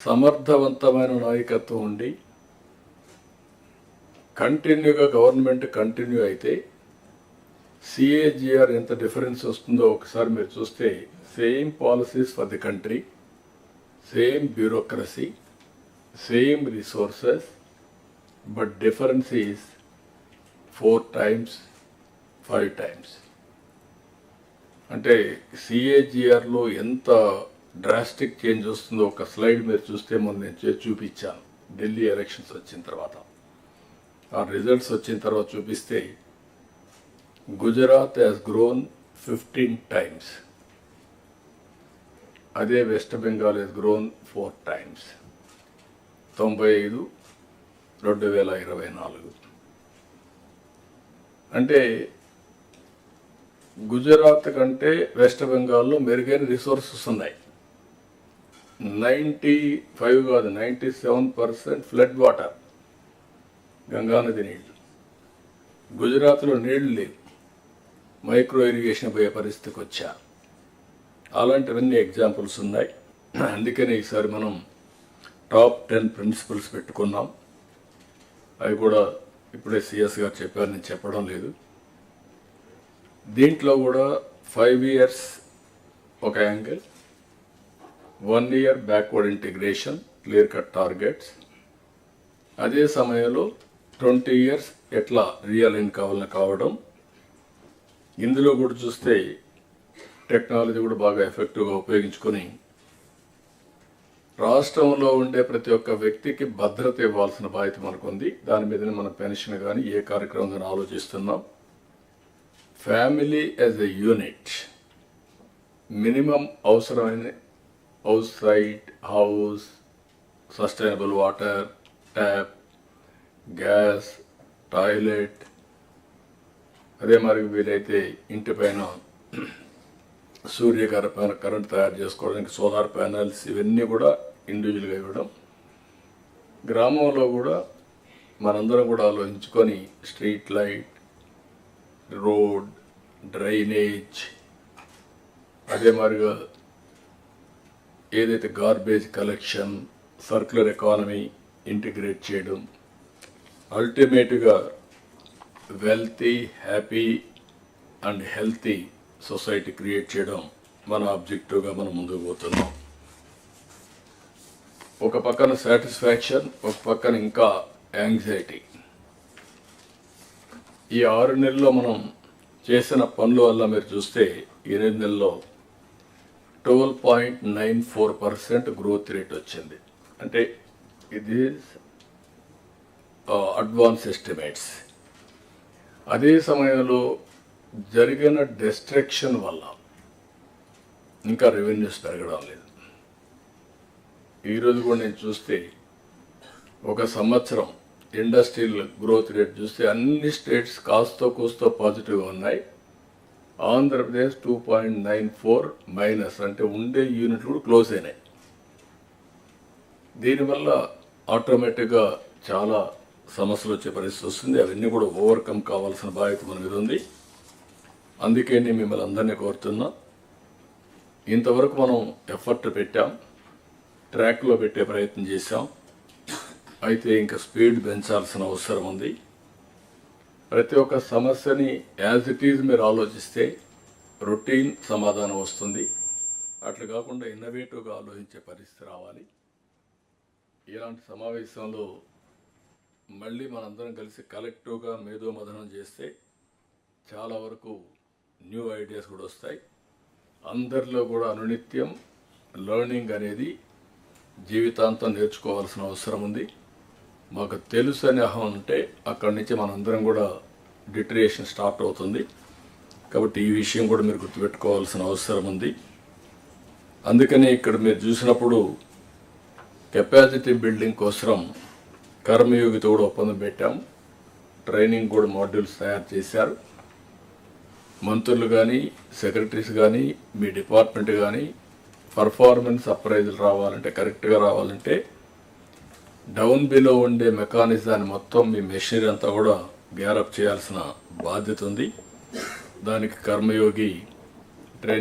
సమర్థవంతమైన నాయకత్వం ఉండి కంటిన్యూగా గవర్నమెంట్ కంటిన్యూ అయితే సిఏజిఆర్ ఎంత డిఫరెన్స్ వస్తుందో ఒకసారి మీరు చూస్తే same policies for the country same bureaucracy same resources but difference is four times five times. అంటే సిఏజిఆర్లో ఎంత డ్రాస్టిక్ చేంజ్ వస్తుందో ఒక స్లైడ్ మీరు చూస్తే మొన్న నేను చేసి చూపించాను. ఢిల్లీ ఎలక్షన్స్ వచ్చిన తర్వాత. ఆ రిజల్ట్స్ వచ్చిన తర్వాత చూపిస్తే Gujarat has grown fifteen times అదే West Bengal has grown four times తొంభై ఐదు రెండు వేల ఇరవై నాలుగు. అంటే గుజరాత్ కంటే వెస్ట్ బెంగాల్లో మెరుగైన రిసోర్సెస్ ఉన్నాయి. నైంటీ ఫైవ్ కాదు ninety seven percent flood water గంగానది నీళ్ళు. గుజరాత్లో నీళ్ళు లేవు. మైక్రో ఇరిగేషన్ పోయే పరిస్థితికి వచ్చా. అలాంటివన్నీ ఎగ్జాంపుల్స్ ఉన్నాయి. అందుకని ఈసారి మనం టాప్ టెన్ ప్రిన్సిపల్స్ పెట్టుకున్నాం. అవి కూడా ఇప్పుడే సిఎస్ గారు చెప్పారు నేను చెప్పడం లేదు. దీంట్లో కూడా ఫైవ్ ఇయర్స్ ఒక angle one year backward integration clear cut targets అదే సమయంలో ట్వంటీ ఇయర్స్ ఎట్లా రియల్ కావాలని కావడం ఇందులో కూడా చూస్తే టెక్నాలజీ కూడా బాగా ఎఫెక్టివ్గా ఉపయోగించుకొని రాష్ట్రంలో ఉండే ప్రతి ఒక్క వ్యక్తికి భద్రత ఇవ్వాల్సిన బాధ్యత మనకుంది. దాని మీదనే మన పెన్షన్ కానీ ఏ కార్యక్రమం కానీ ఆలోచిస్తున్నాం. Family as a unit minimum అవసరమైన outside house sustainable water tap gas toilet అదే మరి వీలైతే ఇంటి పైన సూర్యకర పైన కరెంట్ తయారు చేసుకోవడానికి సోలార్ ప్యానల్స్ ఇవన్నీ కూడా ఇండివిజువల్గా ఇవ్వడం. గ్రామంలో కూడా మనందరం కూడా ఆలోచించుకొని స్ట్రీట్ లైట్ రోడ్ డ్రైనేజ్ అదే మాదిరిగా ఏదైతే garbage collection circular economy integrate చేయడం అల్టిమేట్గా wealthy happy and healthy society create చేయడం మన ఆబ్జెక్టివ్గా మనం ముందుకు పోతున్నాం. ఒక పక్కన సాటిస్ఫాక్షన్ ఒక పక్కన ఇంకా యాంగ్జైటీ ఈ ఆరు నెలల్లో మనం చేసిన పనుల వల్ల మీరు చూస్తే ఎనిమిది నెలల్లో twelve point nine four percent growth rate వచ్చింది. అంటే ఇది అడ్వాన్స్ ఎస్టిమేట్స్ అదే సమయంలో జరిగిన డిస్ట్రక్షన్ వల్ల ఇంకా రెవెన్యూస్ పెరగడం లేదు. ఈరోజు కూడా నేను చూస్తే ఒక సంవత్సరం ఇండస్ట్రియల్ గ్రోత్ రేట్ చూస్తే అన్ని స్టేట్స్ కాస్తో కూస్తో పాజిటివ్గా ఉన్నాయి. Andhra Pradesh two point nine four minus అంటే ఉండే యూనిట్లు కూడా క్లోజ్ అయినాయి. దీనివల్ల ఆటోమేటిక్గా చాలా సమస్యలు వచ్చే పరిస్థితి వస్తుంది. అవన్నీ కూడా ఓవర్కమ్ కావాల్సిన బాధ్యత మన మీద ఉంది. అందుకే నేను మిమ్మల్ని అందరినీ కోరుతున్నా ఇంతవరకు మనం ఎఫర్ట్ పెట్టాం ట్రాక్లో పెట్టే ప్రయత్నం చేశాం. అయితే ఇంకా స్పీడ్ పెంచాల్సిన అవసరం ఉంది. ప్రతి ఒక్క సమస్యని యాజ్ ఇట్ ఈజ్ మీరు ఆలోచిస్తే రొటీన్ సమాధానం వస్తుంది. అట్లా కాకుండా ఇన్నోవేటివ్గా ఆలోచించే పరిస్థితి రావాలి. ఇలాంటి సమావేశంలో మళ్ళీ మనందరం కలిసి కలెక్టివ్గా మేధోమథనం చేస్తే చాలా వరకు న్యూ ఐడియాస్ కూడా వస్తాయి. అందరిలో కూడా అనునిత్యం లెర్నింగ్ అనేది జీవితాంతం నేర్చుకోవాల్సిన అవసరం ఉంది. మాకు తెలుసు అనే అహం ఉంటే అక్కడి నుంచి మనందరం కూడా డిటరేషన్ స్టార్ట్ అవుతుంది. కాబట్టి ఈ విషయం కూడా మీరు గుర్తుపెట్టుకోవాల్సిన అవసరం ఉంది. అందుకని ఇక్కడ మీరు చూసినప్పుడు కెపాసిటీ బిల్డింగ్ కోసం కర్మయోగితో కూడా ఒప్పందం పెట్టాం. ట్రైనింగ్ కూడా మాడ్యూల్స్ తయారు చేశారు. మంత్రులు కానీ సెక్రటరీస్ కానీ మీ డిపార్ట్మెంట్ కానీ పర్ఫార్మెన్స్ అప్రైజులు రావాలంటే కరెక్ట్గా రావాలంటే డౌన్ బిలో ఉండే మెకానిజాన్ని మొత్తం మీ మెషినరీ అంతా కూడా గ్యారప్ చేయాల్సిన బాధ్యత ఉంది. దానికి కర్మయోగి